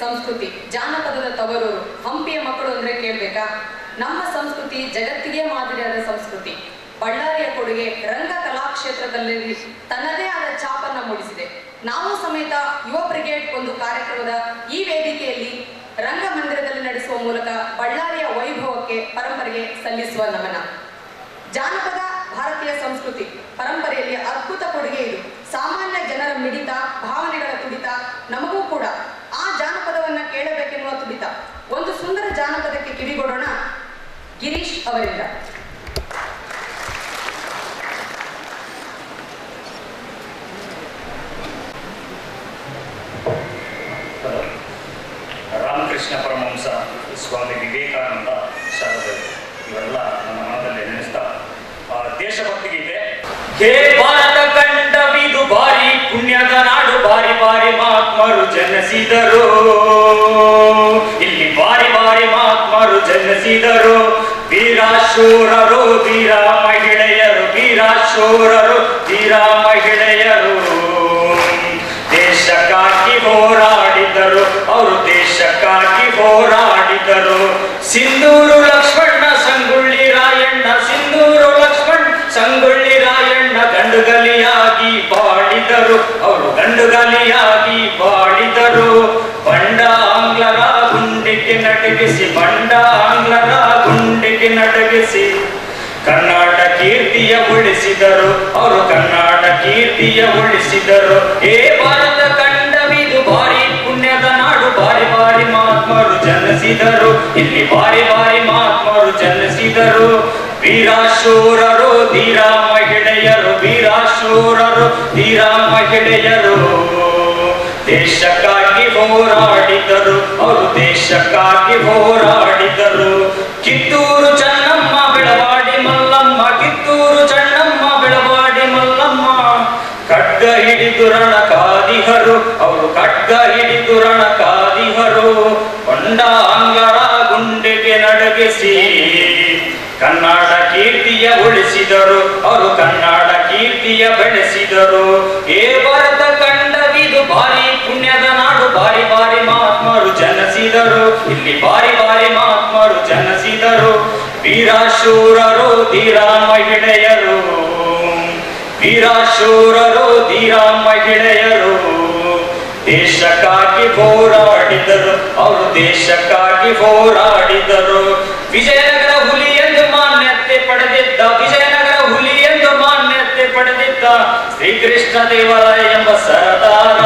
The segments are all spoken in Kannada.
ಸಂಸ್ಕೃತಿ. ಜಾನಪದದ ತವರೂರು ಹಂಪಿಯ ಮಕ್ಕಳು ಅಂದ್ರೆ ಕೇಳ್ಬೇಕಾ? ನಮ್ಮ ಸಂಸ್ಕೃತಿ ಜಗತ್ತಿಗೆ ಮಾದರಿಯಾದ ಸಂಸ್ಕೃತಿ. ಬಳ್ಳಾರಿಯ ಕೊಡುಗೆ ರಂಗ ಕಲಾಕ್ಷೇತ್ರದಲ್ಲಿ ತನ್ನದೇ ಆದ ಛಾಪನ್ನ ಮೂಡಿಸಿದೆ. ನಾವು ಸಮೇತ ಯುವ ಬ್ರಿಗೇಡ್ ಒಂದು ಕಾರ್ಯಕ್ರಮದ ಈ ವೇದಿಕೆಯಲ್ಲಿ ರಂಗಮಂದಿರದಲ್ಲಿ ನಡೆಸುವ ಮೂಲಕ ಬಳ್ಳಾರಿಯ ವೈಭವಕ್ಕೆ ಪರಂಪರೆಗೆ ಸಲ್ಲಿಸುವ ನಮನ. ಜಾನಪದ ಭಾರತೀಯ ಸಂಸ್ಕೃತಿ ಪರಂಪರೆಯಲ್ಲಿ ಅದ್ಭುತ ಕೊಡುಗೆ ಇದು. ಸಾಮಾನ್ಯ ಜನರ ಮಿಡಿತ, ಭಾವನೆಗಳ ತುಡಿತ ನಮಗೂ ಕೂಡ. ಜಾನಪದಕ್ಕೆ ಕಿವಿಗೊಡೋಣ ಗಿರೀಶ್ ಅವರಿಂದ. ರಾಮಕೃಷ್ಣ ಪರಮಹಂಸ ಸ್ವಾಮಿ ವಿವೇಕಾನಂದ ಇವೆಲ್ಲ ನಮ್ಮ ಮನದಲ್ಲಿ ನೆನೆಸ್ತಾ ದೇಶಭಕ್ತಿ ಗೀತೆ ಹೇ ಭಾರತ ಕಂಡವಿದು ಬಾರಿ, ಪುಣ್ಯದ ನಾಡು ಬಾರಿ ಬಾರಿ ಮಹಾತ್ಮರು ಜನಿಸಿದರು ಇಲ್ಲಿ ಬಾರಿ ಬಾರಿ ಮಹಾತ್ಮರು ಜನಿಸಿದರು ವೀರಾಶೂರರು, ವೀರ ಮಹಿಳೆಯರು, ವೀರಾಶೂರರು, ವೀರ ಮಹಿಳೆಯರು. ದೇಶಕ್ಕಾಗಿ ಹೋರಾಡಿದರು, ಅವರು ದೇಶಕ್ಕಾಗಿ ಹೋರಾಡಿದರು. ಸಿಂಧೂರು ಲಕ್ಷ್ಮಣ ಸಂಗುಳ್ಳಿ ರಾಯಣ್ಣ, ಸಿಂಧೂರು ಲಕ್ಷ್ಮಣ್, ಸಂಗುಳ್ಳಿ ರಾಯಣ್ಣ ಗಂಡುಗಲಿಯಾಗಿ ಬಾಳಿದರು. ಅವರು ಗಂಡುಗಲಿಯಾಗಿ ಗುಂಡಿಗೆ ನಟಗಿಸಿ ಬಂಡ ಆಂಗ್ಲರ ಗುಂಡಿಗೆ ನಟಗಿಸಿ ಕನ್ನಡ ಕೀರ್ತಿಯ ಉಳಿಸಿದರು. ಅವರು ಕನ್ನಡ ಕೀರ್ತಿಯ ಉಳಿಸಿದರು. ಏ ಭಾರತ ಕಂಡವಿದು ಭಾರಿ ಪುಣ್ಯದ ನಾಡು ಬಾರಿ ಬಾರಿ ಮಹಾತ್ಮರು ಜನಿಸಿದರು. ಇಲ್ಲಿ ಬಾರಿ ಬಾರಿ ಮಹಾತ್ಮರು ಜನಿಸಿದರು. ವೀರಾಶೂರರು ಧೀರ ಮಹಿಳೆಯರು ವೀರಾಶೂರರು ಧೀರ ಮಹಿಳೆಯರು ದೇಶಕ್ಕಾಗಿ ಹೋರಾಡಿದರು. ಅವರು ದೇಶಕ್ಕಾಗಿ ಹೋರಾಡಿದರು. ಕಿತ್ತೂರು ಚೆನ್ನಮ್ಮ, ಬೆಳವಾಡಿ ಮಲ್ಲಮ್ಮ, ಕಿತ್ತೂರು ಚೆನ್ನಮ್ಮ, ಬೆಳವಾಡಿ ಮಲ್ಲಮ್ಮ. ಖಡ್ಗ ಹಿಡಿದು ರಣ ಕಾದಿಹರು ಅವರು ಖಡ್ಗ ಹಿಡಿದು ರಣ ಕಾದಿಹರು ಹೊಂಡ ಆಂಗ್ಲರ ಗುಂಡೆಗೆ ನಡಗಿಸಿ ಕನ್ನಡ ಕೀರ್ತಿಯ ಉಳಿಸಿದರು. ಅವರು ಕನ್ನಡ ಕೀರ್ತಿಯ ಬೆಳೆಸಿದರು. ಏ ಭರತ ವೀರಾಶೂರರು ಧೀರ ಮಹಿಳೆಯರು ವೀರಾಶೂರರು ಧೀರ ಮಹಿಳೆಯರು ದೇಶಕ್ಕಾಗಿ ಹೋರಾಡಿದರು, ಅವರು ದೇಶಕ್ಕಾಗಿ ಹೋರಾಡಿದರು. ವಿಜಯನಗರ ಹುಲಿ ಎಂದು ಮಾನ್ಯತೆ ಪಡೆದಿದ್ದ, ವಿಜಯನಗರ ಹುಲಿ ಎಂದು ಮಾನ್ಯತೆ ಪಡೆದಿದ್ದ ಶ್ರೀಕೃಷ್ಣ ದೇವರಾಯ ಎಂಬ ಸರದಾರ,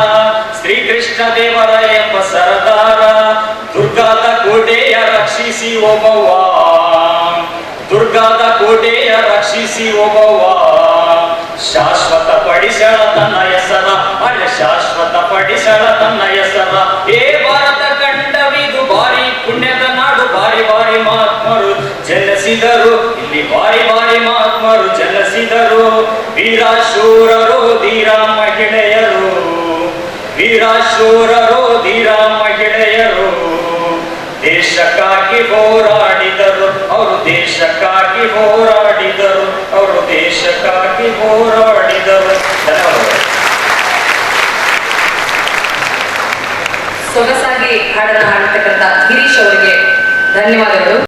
ಶ್ರೀಕೃಷ್ಣ ದೇವರಾಯ ಎಂಬ ಸರದಾರ. ದುರ್ಗಾದ ಕೋಟೆಯ ರಕ್ಷಿಸಿ ಒಬ್ಬವ್ವ ರಕ್ಷಿಸಿ ಒಬ್ಬವ ಶಾಶ್ವತ ಪಡಿಸಳ ತನ್ನ ಹೆಸರ ಅರೆ ಶಾಶ್ವತ ಪಡಿಸಳ ತನ್ನ ಹೆಸರ ಏ ಭಾರತ ಕಂಡವಿದು ಬಾರಿ ಪುಣ್ಯದ ನಾಡು ಬಾರಿ ಬಾರಿ ಮಹಾತ್ಮರು ಜನಿಸಿದರು ಇಲ್ಲಿ ಬಾರಿ ಬಾರಿ ಮಹಾತ್ಮರು ಜನಿಸಿದರು ವೀರಾಶೂರರು ಧೀರ ಮಹಿಳೆಯರು ವೀರಾಶೂರರು ಧೀರ ಮಹಿಳೆಯರು ದೇಶಕ್ಕಾಗಿ ಹೋರಾಡಿದರು ಅವರು ದೇಶಕ್ಕಾಗಿ ಹೋರಾಡಿದರು ಅವರು ದೇಶಕ್ಕಾಗಿ ಹೋರಾಡಿದರು ಸೊಗಸಾಗಿ ಹಾಡನ್ನು ಹಾಡ್ತಕ್ಕಂಥ ಗಿರೀಶ್ ಅವರಿಗೆ ಧನ್ಯವಾದಗಳು.